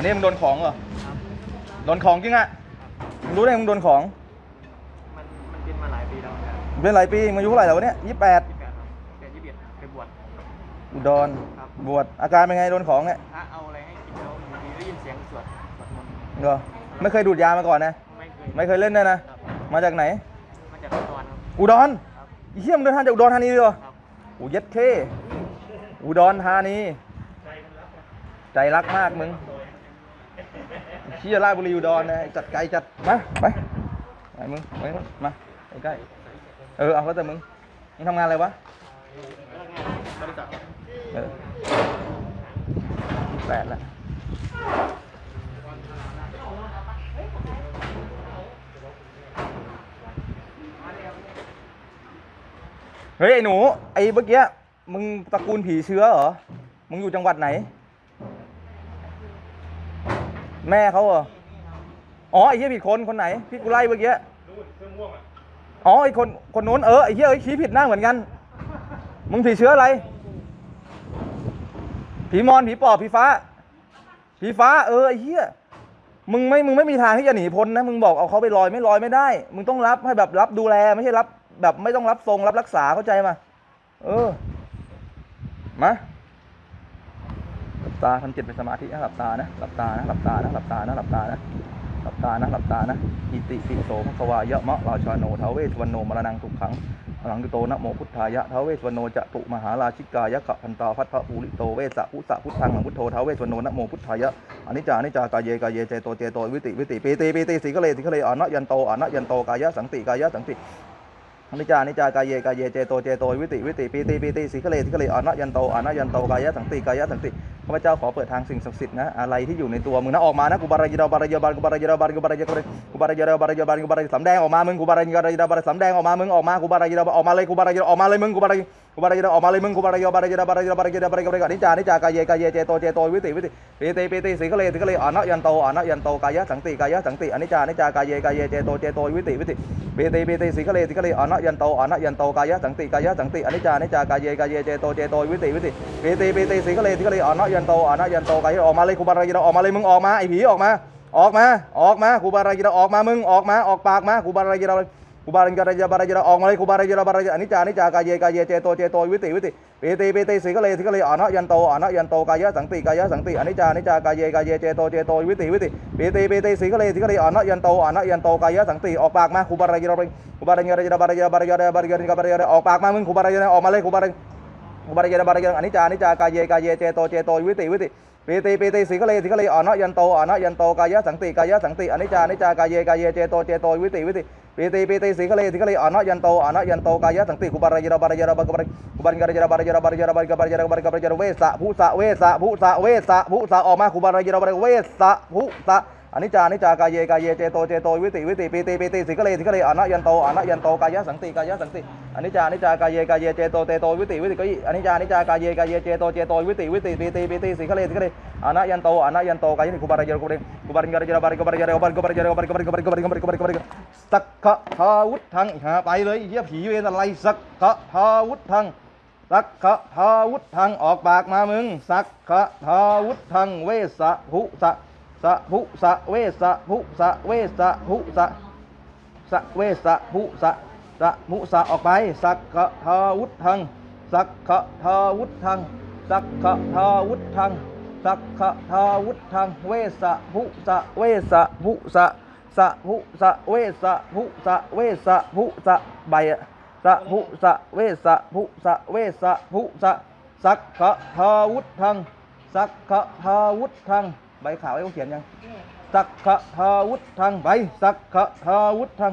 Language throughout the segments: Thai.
อันนี้มึงโดนของเหรอครับ โดนของจริงอะมึงรู้ได้ไงมึงโดนของมันมันเป็นมาหลายปีแล้วครับเป็นหลายปีมึงอายุเท่าไหร่แล้ววะเนี่ยยี่สิบแปดยี่สิบแปดครับแต่ยี่สิบเอ็ดไปบวชโดนบวชอาการเป็นไงโดนของเนี่ยพระเอาอะไรให้กินแล้วอยู่ดีได้ยินเสียงสวดสวดมนต์เหไม่เคยดูดยามาก่อนนะไม่เคยไม่เคยเล่นเลยนะมาจากไหน มาจากอุดรอุดรอ้เฮียมงเดินทางจากอุดรธานีด้วยเหรอ ครัอ้เย็ดเทอุดรธานี ใจรักมากมึง เชียร์ราชบุรีอุดรนะจัดไกลจัดมาไปไปมึงไปนู่มาใกล้เออเอาก็แต่มึงมึงทำงานอะไรวะแปดละเฮ้ยไอ้หนูไอ้เมื่อกี้มึงตระกูลผีเชื้อเหรอ มึงอยู่จังหวัดไหน แม่เขาเหรอ อ๋อไอ้เหี้ยผิดคนคนไหนพี่กูไล่เมื่อกี้อ๋อไอ้คนคนนู้นเออไอ้เหี้ยไอ้ขี้ผิดหน้าเหมือนกัน มึงผีเชื้ออะไร ผีมอนผีปอบผีฟ้า ผีฟ้า เออไอ้เหี้ยมึงไม่มึงไม่มีทางที่จะหนีพ้นนะมึงบอกเอาเขาไปลอยไม่ลอยไม่ได้ มึงต้องรับให้แบบรับดูแลไม่ใช่รับ แบบไม่ต้องรับทรงรับรักษาเข้าใจมาเออมา หลับตาทำจิตเป็นสมาธิหลับตานะหลับตานะหลับตานะหลับตานะหลับตานะหลับตานะหลับตานะอิติปิโสภควายะมะราชาโนทาเวสวรโนมรนังทุกขังพลังโตนะโมพุทธายะทาเวสวรโนจะตุมหาราชิกายะขะพันตาพัทธภูริโตเวสะพุสะพุทธังหลังพุทโธทาเวสวรโนนะโมพุทธายะอนิจานิจากายเยกายเยเจโตเจโตวิติวิติปีติปีติสิกเลสิกเลอนะยันโตอนะยันโตกายะสังติกายะสังติอนิจานิจากายเยกายเยเจโตเจโตวิติวิติปีติปีติสิกเลสิกเลอนะยันโตอนะยันโตกายะสังติกายะสังติ พระเจ้าขอเปิดทางสิ่งศักดิ์สิทธิ์นะอะไรที่อยู่ในตัวมึงนะออกมานะกูบารายดาบารายบารกูบารายดาบารกูบารายกูบารายดาบารายบารกูบารายสำแดงออกมามึงกูบารายดาบารายสำแดงออกมามึงออกมากูบารายดาออกมาเลยกูบารายออกมาเลยมึงกูบารายกูบาราเยดออกมาเลยมึงกูบาราเยบาราเยบาราเยบาราเยบาราเยบาราเยนิจานิจากายเยกายเยเจโตเจโตวิติวิติปีติปีติสีกเลสีกเลอานะยันโตอานะยันโตกายะสังติกายะสังติอนิจานิจากายเยกายเยเจโตเจโตวิติวิติปีติปีติสีกเลสีกเลอานะยันโตอานะยันโตกายะสังติกายะสังติอนิจานิจากายเยกายเยเจโตเจโตวิติวิติปีติปีติสีกเลสีกเลอานะยันโตอานะยันโตกายะออกมาเลยกูบาราเยดออกมาเลยมึงออกมาไอ้ผีออกมาออกมาออกมากูบาราเยดออกมามึงออกมาออกปากมากูบาราเยดอ กูบารังจารยาบารยาออกมาเลยกูบารังจรยาบารยาอนิจจานิจจากายเยกายเยเจโตเจโตวิติวิติปีติปีติสิกเลสิกเลอนะยันโตอนะยันโตกายะสังติกายะสังติอนิจจานิจจากายเยกายเยเจโตเจโตวิติวิติปีติปีติสิกเลสิกเลอนะยันโตอนะยันโตกายะสังติออกปากมาครูบาลังจารยงครูบารังจารยาบารยาบารยาบารยาบารยาออกปากมามึงกูบารังจรยาออกมาเลยกูบารังกูบารังจรยาบารยาอนิจจานิจจากายเยกายเยเจโตเจโตวิติวิติปีติปีติสิกเลสิกเลอนะยันโตอนะยันโตกายะสังติกายะสังติอนิจจานิจากายเยกายเยเจโตเจโตวิติวิติ ปีติปีติสิก็เลยสิก็เลยอ่อนน้ยันโตอนน้ยันโตกายะสังติคุบารายราบารายระบากบารกุบารการยระบารายราบารายราบารกบารยราบารกบารยราเวสะผู้สะเวสะผู้สะเวสะผู้สะออกมาคุบารายราบารเวสะผู้สะอันนี้จานิจากายเยกายเยเจโตเจโตวิติวิติปีติปีติสิกเลสิกเลอนะยันโตอนะยันโตกายะสังติกายะสังติ นิจจานิจจากายเยกายเยเจโตเตโตวิติวิติก็อิอนิจจานิจจากายเยกายเยเจโตเจโตวิติวิติปีติปีติสิกเลสิกเลอนยันโตอนยันโตกายนิคุบารายรคุบารคุบารายรุบารคุบารายรุบารคุบารายรุบารคุบาริคุบารคุบาริคุบารคุบาริคุบารสักขะทาวุฒังหาไปเลยเฮียผีเวรอะไรสักขะทาวุฒังสักขะทาวุฒังออกปากมามึงสักขะทาวุฒังเวสะหุสะสะหุสะเวสะหุสะเวสะหุสะสะเวสะหุสะ สะมุสะออกไปสักขะทาวุฒังสักขะทาวุฒังสักขะทาวุฒังสักขะทาวุฒังเวสะภุสะเวสะภุสะสะภุสะเวสะภุสะเวสะภุสะใบสะภุสะเวสะภุสะเวสะภุสะสักขะทาวุฒังสักขะทาวุฒังใบขาวไอ้เขาเขียนยังสักขะทาวุฒังใบสักขะทาวุฒัง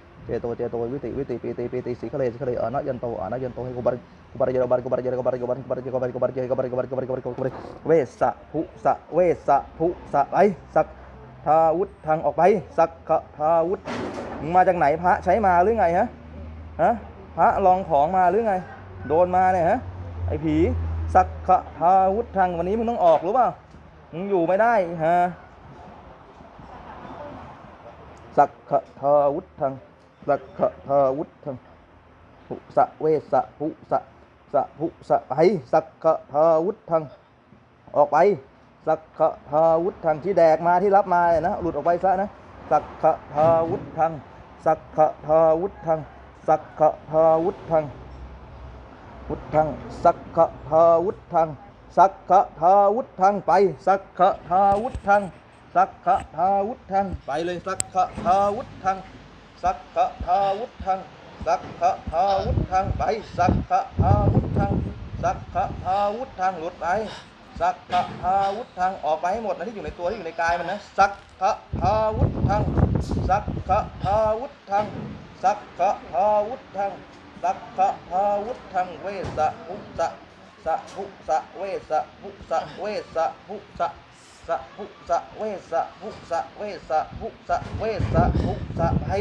เจโตเจโตวิติวิติปีติปีติสีคะเลสีคะเลอนัยันโตอนัยันโตให้กุบาร์กุบาร์เจกุบาร์กุบาร์เจกุบาร์กุบาร์กุบาร์เจกุบาร์กุบาร์เจกุบาร์กุบาร์กุบาร์กุบาร์กุบาร์กุบาร์เวสสะภุสะเวสสะภุสะไอสักทาวุธทางออกไปสักขทาวุธมึงมาจากไหนพระใช้มาหรือไงฮะฮะพระลองของมาหรือไง โดนมาเนี่ยฮะไอ้ผีสักขทาวุธทางวันนี้มึงต้องออกรู้เปล่ามึงอยู่ไม่ได้ฮะสักขทาวุธทาง สักขะทาวุธทางหุสะเวสะหุสะสะหุสะไปสักขะทาวุธทางออกไปสักขะทาวุธทางที่แดกมาที่รับมาเนี่ยนะหลุดออกไปซะนะสักขะทาวุธทางสักขะทาวุธทางสักขะทาวุธทางวุธทางสักขะทาวุธทางสักขะทาวุธทางไปสักขะทาวุธทางสักขะทาวุธทางไปเลยสักขะทาวุธทาง สักขะทาวุธทางสักขะทาวุธทางไปสักขะทาวุธทางสักขะทาวุธทางหลุดไปสักขะทาวุธทางออกไปให้หมดนะที่อยู่ในตัวที่อยู่ในกายมันนะสักขะทาวุธทางสักขะทาวุธทางสักขะทาวุธทางสักขะทาวุธทางเวสะภุสะสะภุสะเวสะภุสะเวสะภุสะ สะภุสะเวสะภุสะเวสะภุสะเวสะภุสะให้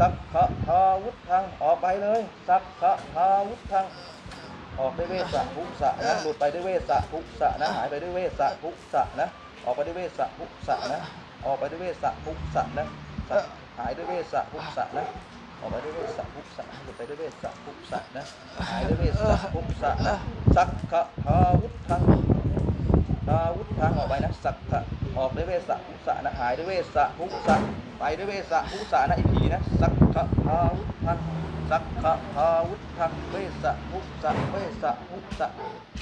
สักขะทาวุธทางออกไปเลยสักขะทาวุธทางออกด้วยเวสะภุสะนะหลุดไปด้วยเวสะภุสะนะหายไปด้วยเวสะภุสะนะออกไปด้วยเวสะภุสะนะออกไปด้วยเวสะภุสะนะหายด้วยเวสะภุสะนะออกไปด้วยเวสะภุสะหลุดไปด้วยเวสะภุสะนะหายด้วยเวสะภุสะนะสักขะทาวุธทัง ทาวุธทังออกไปนะสักขะออกด้วยเวสะภุสะนะหายด้วยเวสะภุสะไปด้วยเวสะภุสะนะอีกทีนะสักขะทาวุธทังสักขะทาวุธังเวสะภุสะเวสะภุสะ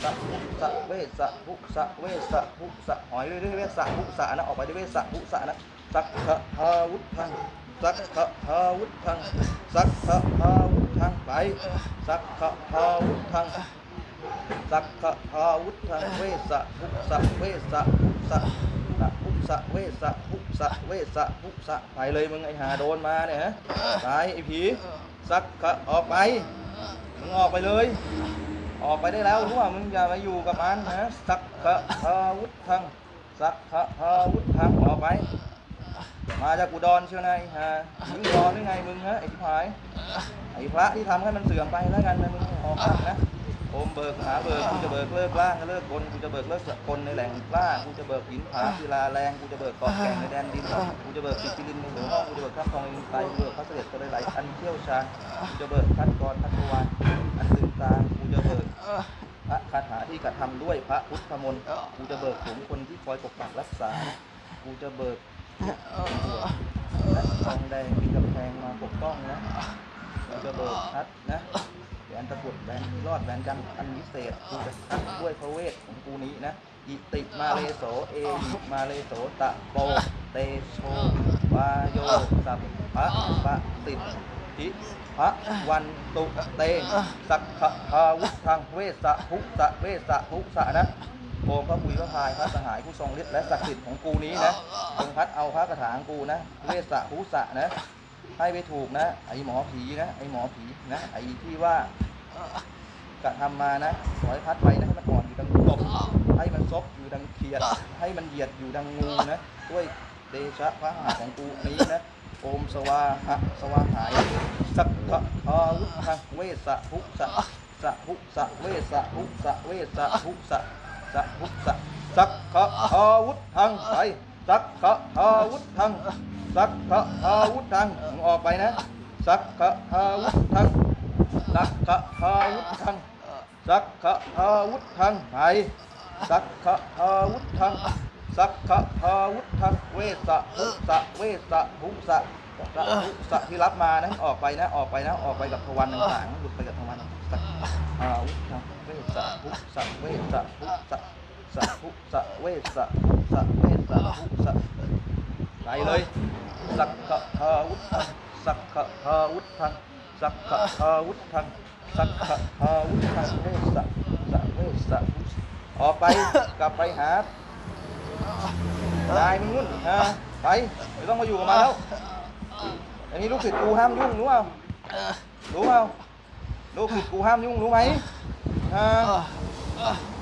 สัพพุสะเวสะภุสะเวสะภุสะหอยด้วยเวสะภุสะนะออกไปด้วยเวสะภุสะนะสักขะทาวุธังสักขะทาวุธังสักขะทาวุธังไปสักขะทาวุธัง สักขะทาวุธังเวสะภุสะเวสะภุสะสัพพุสะเวสะภุสะเวสะภุสะไปเลยมึงไอ้หาโดนมาเนี่ยฮะตายไอ้ผีสักขะออกไปมึงออกไปเลย ออกไปได้แล้วรู้ว่ามึงอย่ามาอยู่กับมันนะสักขะทาวุธังสักขะทาวุธังออกไป มาจากอุดรเชียวนะไอ้ฮะมึงอุดรได้ไงมึงฮะไอ้ที่หายไอ้พระที่ทำให้มันเสื่อมไปแล้วกันนะมึงออกกันนะ โอมเบิกหาเบิกกูจะเบิกเลิกล่างเลิกกลกูจะเบิกเลิกสกลในแหล่งล่ากูจะเบิกหินผาศิลาแรงกูจะเบิกเกาะแก่งในแดนดินกูจะเบิกสิทธิลินในหัวห้องกูจะเบิกข้าทองอินไตกูเบิกพระเสด็จกระไรอันเชี่ยวชาญกูจะเบิกคัดกรคัดวานอันตึงตากูจะเบิกพระคาถาที่กระทำด้วยพระพุทธมนต์กูจะเบิกผมคนที่คอยปกปักรักษากูจะเบิกและทองแดงมีกำแพงมาปกป้องนะกูจะเบิกพัดนะ แหวนตะกุดแหวนรอดแหวนกันอันวิเศษกูจะพัดด้วยพระเวทของกูนี้นะอิติมาเลโสเอหิมาเลโสตะโปเตโชวาโยสัพพะปะติดทิพระวันตุเตสักขะทาวุธังเวสะภุสะเวสะภุสะนะโอมพระบุยพระพายพระสหายผู้ทรงฤทธิ์และศักดิ์สิทธิ์ของกูนี้นะจงพัดเอาพระกระถางกูนะ เวสะภุสะนะ ให้ไปถูกนะ ไอหมอผีนะ ไอหมอผีนะ ไอที่ว่ากระทำมานะขอให้พัดไปนะให้มันอ่อนอยู่ดังกบให้มันซบอยู่ดังเขียด ให้มันเหยียดอยู่ดังงูนะด้วยเดชะพระหาของกูนี้นะโอมสวาหะสวาหาย สักขะทาวุธังเวสะภุสะสะภุสะเวสะภุสะเวสะภุสะสะภุสะสักขะทาวุธังไป สักขะทาวุธังสักขะทาวุธังมึงออกไปนะ สักขะทาวุธังสักขะทาวุธังสักขะทาวุธังไปสักขะทาวุธังสักขะทาวุธังเวสะภุสะเวสะภุสะสะภุสะที่รับมานะออกไปนะออกไปนะออกไปกับทวันต่างๆหลุดไปกับทวันสักทาวุธังเวสะภุสะเวสะภุสะสะภุสะเวสะภุสะเว สะภุสะไปเลย สักขะทาวุธังสักขะทาวุธังสักขะทาวุธังสักขะทาวุธังเวสะสะเวสะออกไปกลับไปหานายมึงนู่นฮะไปไม่ต้องมาอยู่กับมันแล้วอันนี้ลูกศิษย์กูห้ามยุ่งรู้เปล่ารู้เปล่าลูกศิษย์กูห้ามยุ่งรู้ไหมฮะ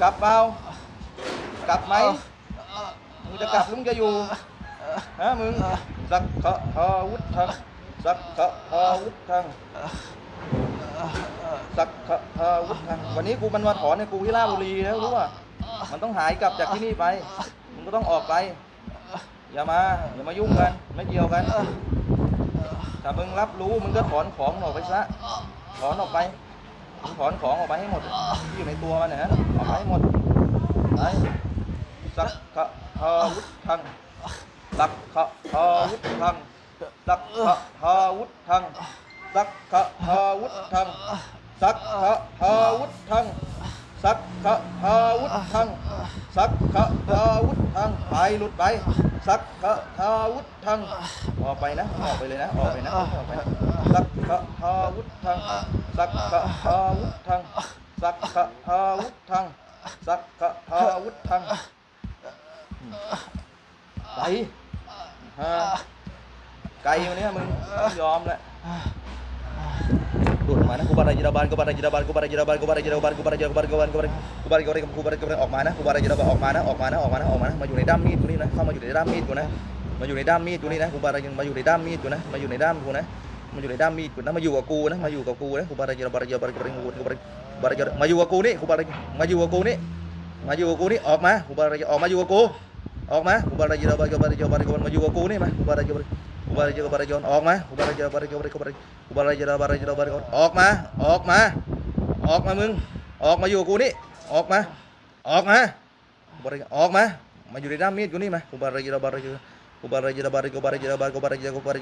กลับเปล่ากลับไหม มึงจะกลับหรือมึงจะอยู่ฮะมึงสักขะอาวุธทังสักขะอาวุธทังสักขะอาวุธทังวันนี้กูมันมาถอนในกูที่ราชบุรีแล้วรู้ป่ะมันต้องหายกลับจากที่นี่ไปมึงก็ต้องออกไป อย่ามาอย่ามายุ่งกันไม่เกี่ยวกันถ้ามึงรับรู้มึงก็ถอนของออกไปซะถอนออกไปมึงถอนของออกไปให้หมดที่อยู่ในตัวมันนะออกไปให้หมดไปสักขะ อาวุธทังสักขะอาวุธทังสักขะอาวุธทังสักขะอาวุธทังสักขะอาวุธทังสักขะอาวุธทังสักขะอาวุธทังไปหลุดไปสักขะอาวุธทังออกไปนะออกไปเลยนะออกไปนะออกไปนะสักขะอาวุธทังสักขะอาวุธทังสักขะอาวุธทังสักขะอาวุธทัง ไปฮะไกลวันนี้มึงยอมและดูดออกมานะกูบาราจิรบานกูบาราจิรบานกูบาราจิรบานกูบาราจิรบานกูบาราจิรบานกูบาราจิราบานกูบาราจิราบานกูบาราจิรบานออกมานะกูบาราจิรบานออกมานะออกมานะออกมานะออกมานะมาอยู่ในด้ามมีดกูนี่นะเข้ามาอยู่ในด้ามมีดกูนะมาอยู่ในด้ามมีดกูนี่นะกูบาราจิมาอยู่ในด้ามมีดกูนะมาอยู่ในด้ามกูนะมาอยู่ในด้ามมีดกูนะมาอยู่กับกูนะมาอยู่กับกูนะกูบาราจิราบาจิรบานกูบาราจิรบานกูบารากูบาราจิมาอยู่กับกูนี่กูบารามาอยู่กับกูนี่มาอยู่กับกูนี่ออกมากูบาราออกมาอยู่กับกู Ong mah, kubari jero, kubari jero, kubari jero, kubari kau mau jua kue ini mah, kubari jero, kubari jero, kubari jero, kubari kau, kubari jero, kubari jero, kubari kau, kubari jero, kubari kau, kubari jero, kubari kau, kubari jero, kubari kau, kubari jero, kubari kau, kubari jero, kubari kau, kubari jero, kubari kau, kubari jero, kubari kau, kubari jero, kubari kau, kubari jero, kubari kau, kubari jero, kubari kau, kubari jero, kubari kau, kubari jero, kubari kau, kubari jero, kubari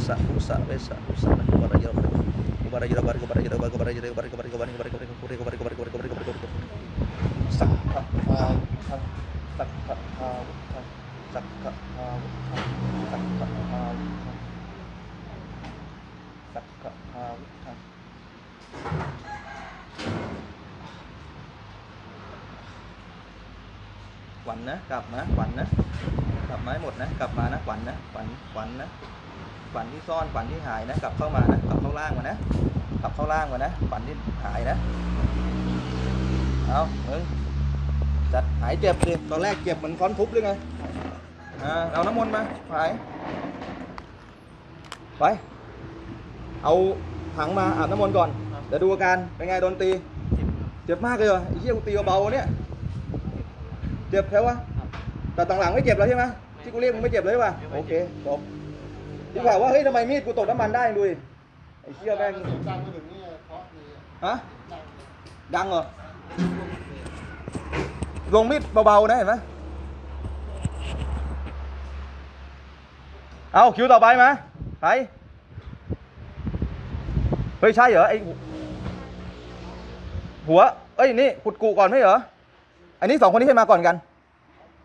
kau, kubari jero, kubari kau, kubari jero, kubari kau บาร์กบาร์กบาร์กบาริกบาร์กบาร์กบาริกบาร์กบาร์กบาริกบาร์กบาร์กบาริกบาร์กบาทังกวัญนะ กลับนะขวัญนะ กลับมาให้หมดนะ กลับมานะขวัญนะขวัญขวัญนะ ขวัญที่ซ่อนขวัญที่หายนะ กลับเข้ามานะกลับเข้าล่างมานะกลับเข้าล่างมานะขวัญที่หายนะเอามึงจัดหายเจ็บดิตอนแรกเจ็บเหมือนค้อนทุบเลยไงอ่าเอาน้ำมนต์มาหายไปเอาถังมาอาบน้ำมนต์ก่อนเดี๋ยวดูอาการเป็นไงโดนตี เจ็บมากเลยเหรอไอ้เหี้ยกูตีเบาๆเนี่ยเจ็บแค่วะแต่ต่างหลังไม่เจ็บแล้วใช่ไหมที่กูเรียกมึงไม่เจ็บเลยใช่ะโอเคจบ ที่ข่าวว่าเฮ้ยทำไมมีดกูตกน้ำมันได้ดูดิไอ้เหี้ยแม่งดังมาถึงนี่เพราะมีฮะดังเหรอลงมีดเบาๆนะเห็นไหมเอาคิวต่อไปมาไปเฮ้ยใช่เหรอไอหัวเอ้ยนี่ขุดกูก่อนไม่เหรออันนี้สองคนนี้ให้มาก่อนกัน